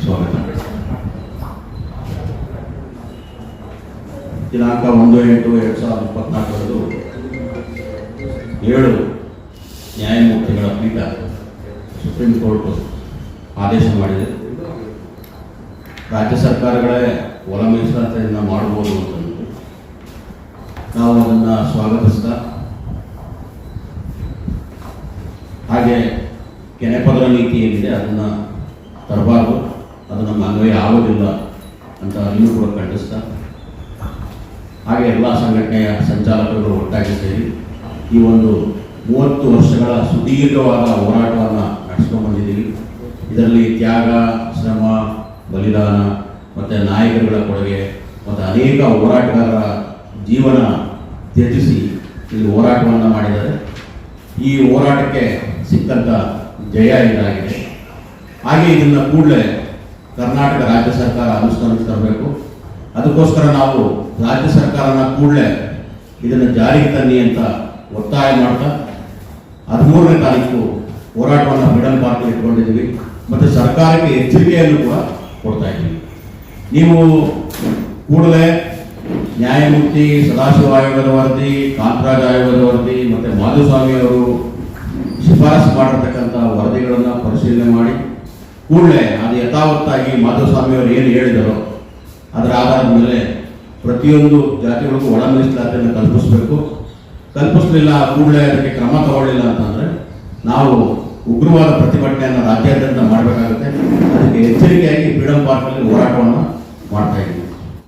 ಸ್ವಾಗತ ದಿನಾಂಕ ಒಂದು ಎಂಟು ಎರಡು ಸಾವಿರದ ಇಪ್ಪತ್ನಾಲ್ಕರಂದು ಏಳು ನ್ಯಾಯಮೂರ್ತಿಗಳ ಪೀಠ ಸುಪ್ರೀಂ ಕೋರ್ಟ್ ಆದೇಶ ಮಾಡಿದೆ ರಾಜ್ಯ ಸರ್ಕಾರಗಳೇ ಮೀಸಲಾತಿಯನ್ನು ಮಾಡಬಹುದು ಅಂತ ನಾವು ಅದನ್ನು ಸ್ವಾಗತಿಸ್ತಾ ಹಾಗೆ ಕೆನೆಪದರ ನೀತಿ ಏನಿದೆ, ಅದನ್ನು ತರಬಾರ್ದು. ಅದು ನಮ್ಮ ಅನ್ವಯ ಆಗೋದಿಲ್ಲ ಅಂತ ಅಲ್ಲಿಯೂ ಕೂಡ ಖಂಡಿಸ್ತಾ. ಹಾಗೆ ಎಲ್ಲ ಸಂಘಟನೆಯ ಸಂಚಾಲಕರು ಒಟ್ಟಾಗಿ ಸೇರಿ ಈ ಒಂದು ಮೂವತ್ತು ವರ್ಷಗಳ ಸುದೀರ್ಘವಾದ ಹೋರಾಟವನ್ನು ನಡೆಸ್ಕೊಂಡು ಬಂದಿದ್ದೀವಿ. ಇದರಲ್ಲಿ ತ್ಯಾಗ, ಶ್ರಮ, ಬಲಿದಾನ, ಮತ್ತು ನಾಯಕರುಗಳ ಕೊಡುಗೆ, ಮತ್ತು ಅನೇಕ ಹೋರಾಟಗಾರರ ಜೀವನ ತ್ಯಜಿಸಿ ಇಲ್ಲಿ ಹೋರಾಟವನ್ನು ಮಾಡಿದ್ದಾರೆ. ಈ ಹೋರಾಟಕ್ಕೆ ಸಿಕ್ಕಂಥ ಜಯ ಇದಾಗಿದೆ. ಹಾಗೆ ಇದನ್ನ ಕೂಡಲೇ ಕರ್ನಾಟಕ ರಾಜ್ಯ ಸರ್ಕಾರ ಅನುಷ್ಠಾನಕ್ಕೆ ತರಬೇಕು. ಅದಕ್ಕೋಸ್ಕರ ನಾವು ರಾಜ್ಯ ಸರ್ಕಾರನ ಕೂಡಲೇ ಇದನ್ನು ಜಾರಿಗೆ ತನ್ನಿ ಅಂತ ಒತ್ತಾಯ ಮಾಡ್ತಾ, ಹದಿಮೂರನೇ ತಾರೀಕು ಹೋರಾಟವನ್ನು ಮಿಡಲ್ ಪಾರ್ಕ್ ಇಟ್ಕೊಂಡಿದ್ದೀವಿ. ಮತ್ತು ಸರ್ಕಾರಕ್ಕೆ ಎಚ್ಚರಿಕೆಯನ್ನು ಕೂಡ ಕೊಡ್ತಾ ಇದ್ದೀವಿ. ನೀವು ಕೂಡಲೇ ನ್ಯಾಯಮೂರ್ತಿ, ಸದಾಶಿವ ಆಯೋಗದ ವರದಿ, ಕಾಂತರಾಜ್ ಆಯೋಗದ ವರದಿ, ಮತ್ತು ಮಾಧುಸ್ವಾಮಿ ಅವರು ಶಿಫಾರಸು ಮಾಡಿರ್ತಕ್ಕಂಥ ವರದಿಗಳನ್ನು ಪರಿಶೀಲನೆ ಮಾಡಿ, ಕೂಡಲೇ ಅದು ಯಥಾವತ್ತಾಗಿ ಮಾಧುಸ್ವಾಮಿಯವರು ಏನು ಹೇಳಿದರೋ, ಅದರ ಆಧಾರದ ಮೇಲೆ ಪ್ರತಿಯೊಂದು ಜಾತಿಗಳಿಗೂ ಒಳ ಮೀಸಲಾತಿಯನ್ನು ಕಲ್ಪಿಸಬೇಕು ಕಲ್ಪಿಸಲಿಲ್ಲ ಕೂಡಲೇ ಅದಕ್ಕೆ ಕ್ರಮ ತಗೊಳ್ಳಿಲ್ಲ ಅಂತಂದರೆ ನಾವು ಉಗ್ರವಾದ ಪ್ರತಿಭಟನೆಯನ್ನು ರಾಜ್ಯಾದ್ಯಂತ ಮಾಡಬೇಕಾಗುತ್ತೆ. ಅದಕ್ಕೆ ಎಚ್ಚರಿಕೆಯಾಗಿ ಫ್ರೀಡಂ ಪಾರ್ಕ್ನಲ್ಲಿ ಹೋರಾಟವನ್ನು ಮಾಡ್ತಾ ಇದ್ದೀವಿ.